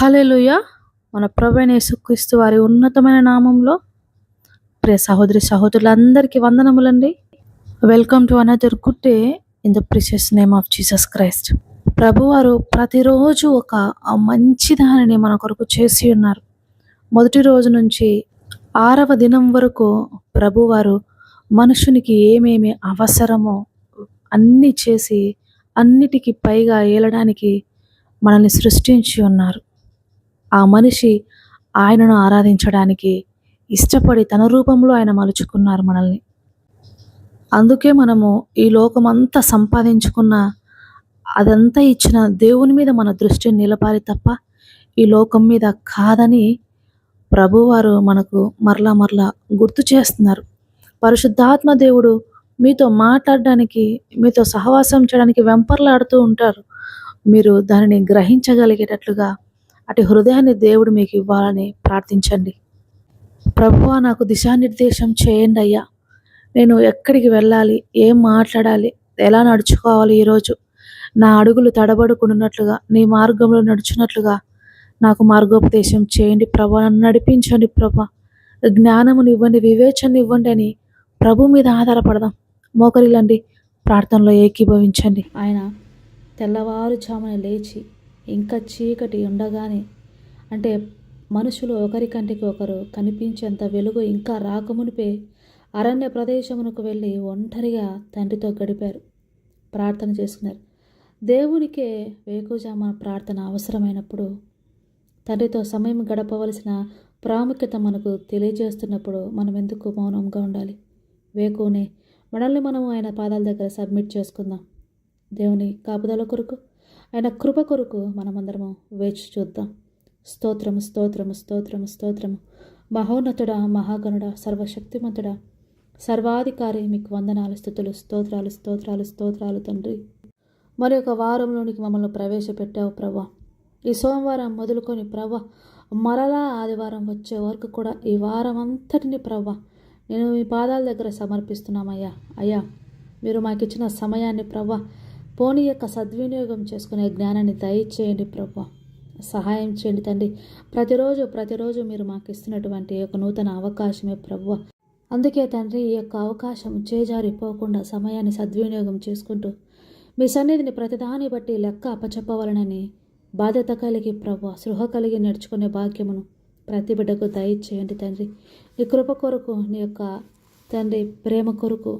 హల్లెలూయా. మన ప్రభువైన యేసుక్రీస్తు వారి ఉన్నతమైన నామంలో ప్రియ సహోదరి సహోదరులందరికీ వందనములండి. Welcome to another good day in the precious name of Jesus Christ ప్రభువారు ప్రతిరోజు ఒక మంచి దానిని మన కొరకు చేసి ఉన్నారు. మొదటి రోజు నుంచి ఆరవ దినం వరకు ప్రభువారు మనుషునికి ఏమేమి అవసరమో అన్నీ చేసి అన్నిటికీ పైగా ఏలడానికి మనల్ని సృష్టించి ఉన్నారు. ఆ మనిషి ఆయనను ఆరాధించడానికి ఇష్టపడి తన రూపంలో ఆయన మలుచుకున్నారు మనల్ని. అందుకే మనము ఈ లోకమంతా సంపాదించుకున్న అదంతా ఇచ్చిన దేవుని మీద మన దృష్టిని నిలపాలి తప్ప ఈ లోకం మీద కాదని ప్రభువారు మనకు మరలా మరలా గుర్తు చేస్తున్నారు. పరిశుద్ధాత్మ దేవుడు మీతో మాట్లాడడానికి మీతో సహవాసం చేయడానికి వెంపర్లాడుతూ ఉంటారు. మీరు దానిని గ్రహించగలిగేటట్లుగా అటు హృదయాన్ని దేవుడు మీకు ఇవ్వాలని ప్రార్థించండి. ప్రభువా నాకు దిశానిర్దేశం చేయండి అయ్యా. నేను ఎక్కడికి వెళ్ళాలి? ఏం మాట్లాడాలి? ఎలా నడుచుకోవాలి ఈరోజు? నా అడుగులు తడబడుకున్నట్లుగా నీ మార్గంలో నడుచున్నట్లుగా నాకు మార్గోపదేశం చేయండి. ప్రభా నన్ను నడిపించండి ప్రభా. జ్ఞానమునివ్వండి వివేచన ఇవ్వండి అని ప్రభు మీద ఆధారపడదాం. మోకరిలండి ప్రార్థనలో ఏకీభవించండి. ఆయన తెల్లవారుజామున లేచి ఇంకా చీకటి ఉండగానే అంటే మనుషులు ఒకరికంటికి ఒకరు కనిపించేంత వెలుగు ఇంకా రాకమునిపే అరణ్య ప్రదేశమునకు వెళ్ళి ఒంటరిగా తండ్రితో గడిపారు. ప్రార్థన చేసుకున్నారు. దేవునికే వేకుజామ ప్రార్థన అవసరమైనప్పుడు తండ్రితో సమయం గడపవలసిన ప్రాముఖ్యత మనకు తెలియజేస్తున్నప్పుడు మనం ఎందుకు మౌనంగా ఉండాలి? వేకునే మనల్ని మనం ఆయన పాదాల దగ్గర సబ్మిట్ చేసుకుందాం. దేవుని కాపుదల కొరకు ఆయన కృప కొరకు మనమందరము వేచి చూద్దాం. స్తోత్రము స్తోత్రము స్తోత్రము స్తోత్రము. మహోన్నతుడా మహాగణుడ సర్వశక్తిమంతుడా. సర్వాధికారి మీకు వందనాలు స్థుతులు స్తోత్రాలు స్తోత్రాలు స్తోత్రాలు తండ్రి. మరి ఒక వారంలోనికి మమ్మల్ని ప్రవేశపెట్టావు ప్రభా ఈ సోమవారం మొదలుకొని ప్రభా మరలా ఆదివారం వచ్చే వరకు కూడా ఈ వారం అంతటిని ప్రభా నేను మీ పాదాల దగ్గర సమర్పిస్తున్నామయ్యా. అయ్యా మీరు మాకు ఇచ్చిన సమయాన్ని ప్రవ్వా పోనీ యొక్క సద్వినియోగం చేసుకునే జ్ఞానాన్ని దయచేయండి ప్రభా. సహాయం చేయండి తండ్రి. ప్రతిరోజు ప్రతిరోజు మీరు మాకు ఇస్తున్నటువంటి ఒక నూతన అవకాశమే ప్రభు. అందుకే తండ్రి ఈ యొక్క అవకాశం చేజారిపోకుండా సమయాన్ని సద్వినియోగం చేసుకుంటూ మీ సన్నిధిని ప్రతిదాన్ని బట్టి లెక్క అప్పచెప్పవలనని బాధ్యత కలిగి ప్రభు సృహ కలిగి నడుచుకునే భాగ్యమును ప్రతి బిడ్డకు దయచేయండి తండ్రి. నీ కృప కొరకు నీ యొక్క తండ్రి ప్రేమ కొరకు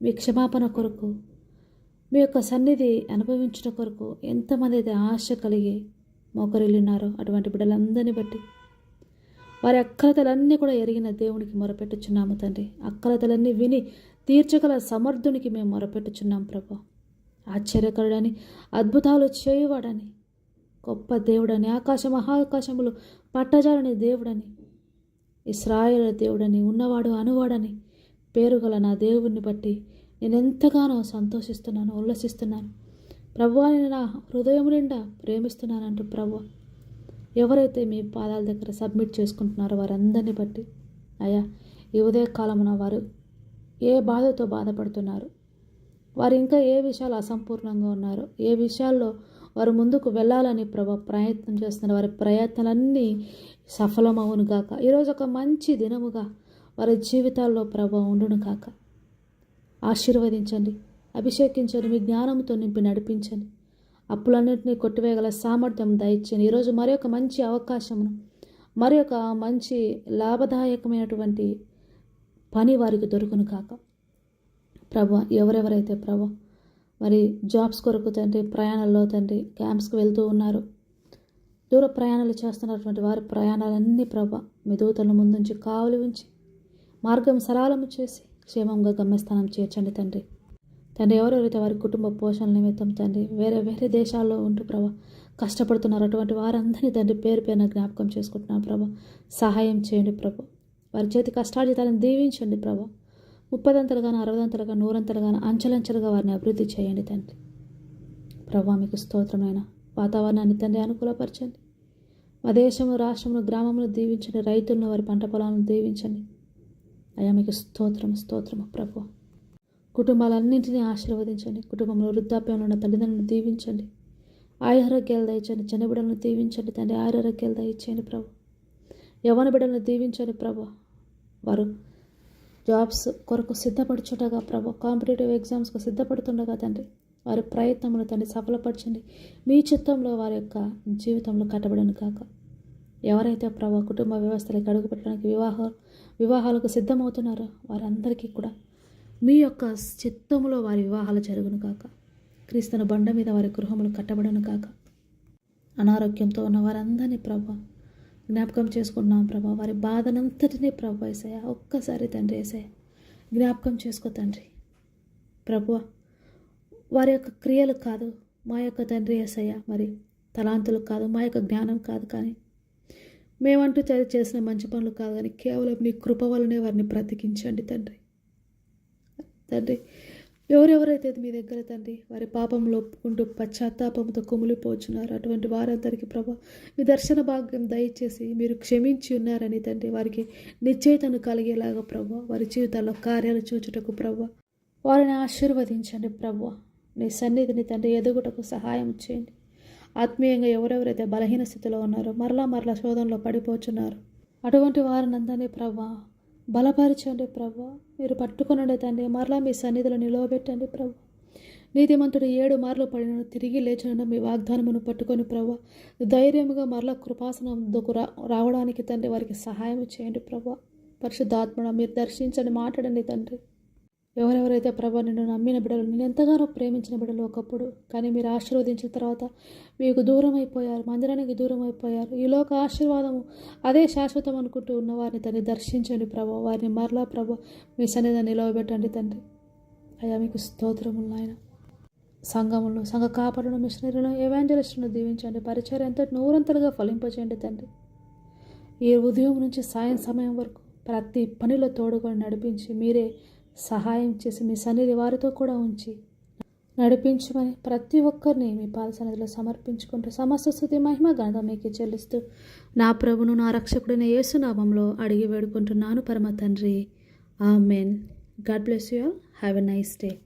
మీ క్షమాపణ కొరకు మీ యొక్క సన్నిధి అనుభవించిన కొరకు ఎంతమంది అయితే ఆశ కలిగి మోకరిల్లున్నారో అటువంటి బిడ్డలందరినీ బట్టి. వారి అక్కలతలన్నీ కూడా ఎరిగిన దేవునికి మొరపెట్టుచున్నాము తండ్రి. అక్కలతలన్నీ విని తీర్చగల సమర్థునికి మేము మొరపెట్టుచున్నాం ప్రభా. ఆశ్చర్యకరుడని అద్భుతాలు చేయువాడని గొప్ప దేవుడని ఆకాశ మహాకాశములు పట్టజాలని దేవుడని ఇస్రాయల దేవుడని ఉన్నవాడు అనువాడని పేరుగల నా దేవుడిని బట్టి నేను ఎంతగానో సంతోషిస్తున్నాను ఉల్లసిస్తున్నాను. ప్రభు నేను నా హృదయం నిండా ప్రేమిస్తున్నానంటూ ప్రభు ఎవరైతే మీ పాదాల దగ్గర సబ్మిట్ చేసుకుంటున్నారో వారందరిని బట్టి అయ్యా ఈ ఉదయకాలమున వారు ఏ బాధతో బాధపడుతున్నారు వారు ఇంకా ఏ విషయాలు అసంపూర్ణంగా ఉన్నారో ఏ విషయాల్లో వారు ముందుకు వెళ్ళాలని ప్రభా ప్రయత్నం చేస్తున్నారు వారి ప్రయత్నాలన్నీ సఫలమవును గాక ఈరోజు ఒక మంచి దినముగా వారి జీవితాల్లో ప్రభా ఉండును కాక ఆశీర్వదించండి అభిషేకించండి మీ జ్ఞానంతో నింపి నడిపించండి. అప్పులన్నింటినీ కొట్టివేయగల సామర్థ్యం దయచేయండి. ఈరోజు మరి ఒక మంచి అవకాశమును మరి ఒక మంచి లాభదాయకమైనటువంటి పని వారికి దొరుకును కాక. ప్రభు ఎవరెవరైతే ప్రభు మరి జాబ్స్ కొరకు తండ్రి ప్రయాణాల్లో తండ్రి క్యాంప్స్కి వెళ్తూ ఉన్నారు దూర ప్రయాణాలు చేస్తున్నటువంటి వారి ప్రయాణాలన్నీ ప్రభ మీ దూతలను ముందుంచి కావలి ఉంచి మార్గం సరళము చేసి క్షేమంగా గమ్యస్థానం చేర్చండి తండ్రి. తండ్రి ఎవరెవరైతే వారి కుటుంబ పోషణ నిమిత్తం తండ్రి వేరే వేరే దేశాల్లో ఉంటూ ప్రభా కష్టపడుతున్నారు అటువంటి వారందరినీ తండ్రి పేరు పేరున జ్ఞాపకం చేసుకుంటున్నాను ప్రభా. సహాయం చేయండి ప్రభు. వారి చేతి కష్టార్జితాలను దీవించండి ప్రభా. ముప్పదంతలుగాను అరవదంతలుగా నూరంతలుగాను అంచెలంచెలుగా వారిని అభివృద్ధి చేయండి తండ్రి. ప్రభా మీకు స్తోత్రమైన వాతావరణాన్ని తండ్రి అనుకూలపరచండి. మా దేశము రాష్ట్రమును గ్రామమును దీవించండి రైతులను వారి పంట పొలాలను దీవించండి. అయ్యా మీకు స్తోత్రం స్తోత్రము ప్రభు. కుటుంబాలన్నింటినీ ఆశీర్వదించండి. కుటుంబంలో వృద్ధాప్యంలో ఉన్న తల్లిదండ్రులను దీవించండి. ఆయురాగ్యాలు దయచండి చిన్న బిడ్డలను దీవించండి. తండ్రి ఆయురాగ్యాలు దయచేయండి ప్రభు. యవన బిడ్డలను దీవించండి ప్రభు. వారు జాబ్స్ కొరకు సిద్ధపడుచుండగా ప్రభు. కాంపిటేటివ్ ఎగ్జామ్స్కు సిద్ధపడుతుండగా తండ్రి వారి ప్రయత్నములు తండ్రి సఫలపరచండి. మీ చిత్తంలో వారి యొక్క జీవితంలో కట్టబడను కాక ఎవరైతే ప్రభా కుటుంబ వ్యవస్థలకి అడుగు పెట్టడానికి వివాహ వివాహాలకు సిద్ధమవుతున్నారో వారందరికీ కూడా మీ యొక్క చిత్తములో వారి వివాహాలు జరుగును కాక క్రీస్తున బండ మీద వారి గృహములు కట్టబడను కాక అనారోగ్యంతో ఉన్న వారందరినీ ప్రభా జ్ఞాపకం చేసుకున్నాం ప్రభా. వారి బాధనంతటినీ ప్రభా వేసాయ ఒక్కసారి తండ్రి వేసాయ జ్ఞాపకం చేసుకో తండ్రి. ప్రభు వారి యొక్క క్రియలు కాదు మా యొక్క తండ్రి ఏసయ్య మరి తలాంతులు కాదు మా యొక్క జ్ఞానం కాదు కానీ మేమంటూ చదివి చేసిన మంచి పనులు కాదు కానీ కేవలం నీ కృప వల్లనే వారిని బ్రతికించండి తండ్రి. తండ్రి ఎవరెవరైతే మీ దగ్గర తండ్రి వారి పాపంలో ఒప్పుకుంటూ పశ్చాత్తాపంతో కుమిలిపోచున్నారు అటువంటి వారందరికీ ప్రభా మీ దర్శన భాగ్యం దయచేసి మీరు క్షమించి ఉన్నారని తండ్రి వారికి నిశ్చయితను కలిగేలాగా ప్రభా వారి జీవితాల్లో కార్యాలు చూచుటకు ప్రభా వారిని ఆశీర్వదించండి ప్రభు. నీ సన్నిధిని తండ్రి ఎదుగుటకు సహాయం చేయండి. ఆత్మీయంగా ఎవరెవరైతే బలహీన స్థితిలో ఉన్నారో మరలా మరలా శోధనలో పడిపోతున్నారు అటువంటి వారినందరినీ ప్రభా బలపరచండి ప్రభా మీరు పట్టుకునండి తండ్రి మరలా మీ సన్నిధిలో నిలవబెట్టండి ప్రభు నీతిమంతుడు ఏడు మార్లు పడిన తిరిగి లేచిన మీ వాగ్దానమును పట్టుకొని ప్రభా ధైర్యముగా మరలా కృపాసనందుకు రా రావడానికి తండ్రి వారికి సహాయం చేయండి ప్రభా పరిశుద్ధాత్మడ మీరు దర్శించండి మాట్లాడండి తండ్రి. ఎవరెవరైతే ప్రభా నిన్ను నమ్మిన బిడ్డలు నేను ఎంతగానో ప్రేమించిన బిడ్డలు ఒకప్పుడు కానీ మీరు ఆశీర్వదించిన తర్వాత మీకు దూరం అయిపోయారు మందిరానికి దూరం అయిపోయారు ఈ లోక ఆశీర్వాదము అదే శాశ్వతం అనుకుంటూ ఉన్న వారిని తండ్రి దర్శించండి ప్రభా. వారిని మరలా ప్రభా మీ సన్నిధిని నిలవబెట్టండి తండ్రి. అయ్యా మీకు స్తోత్రములు నాయన. సంఘములను సంఘ కాపాడును మిషనరీలను ఏవాంజలిస్టులను దీవించండి. పరిచయం ఎంత నూరంతలుగా ఫలింపచేయండి తండ్రి. ఈ ఉదయం నుంచి సాయం సమయం వరకు ప్రతి పనిలో తోడుగా నడిపించి మీరే సహాయం చేసి మీ సన్నిధి వారితో కూడా ఉంచి నడిపించమని ప్రతి ఒక్కరిని మీ పాలసన్నిధిలో సమర్పించుకుంటూ సమస్త స్థుతి మహిమ ఘనత మీకు చెల్లిస్తూ నా ప్రభును నా రక్షకుడైన యేసునామంలో అడిగి వేడుకుంటున్నాను పరమ తండ్రి. Amen God bless you all. Have a nice day.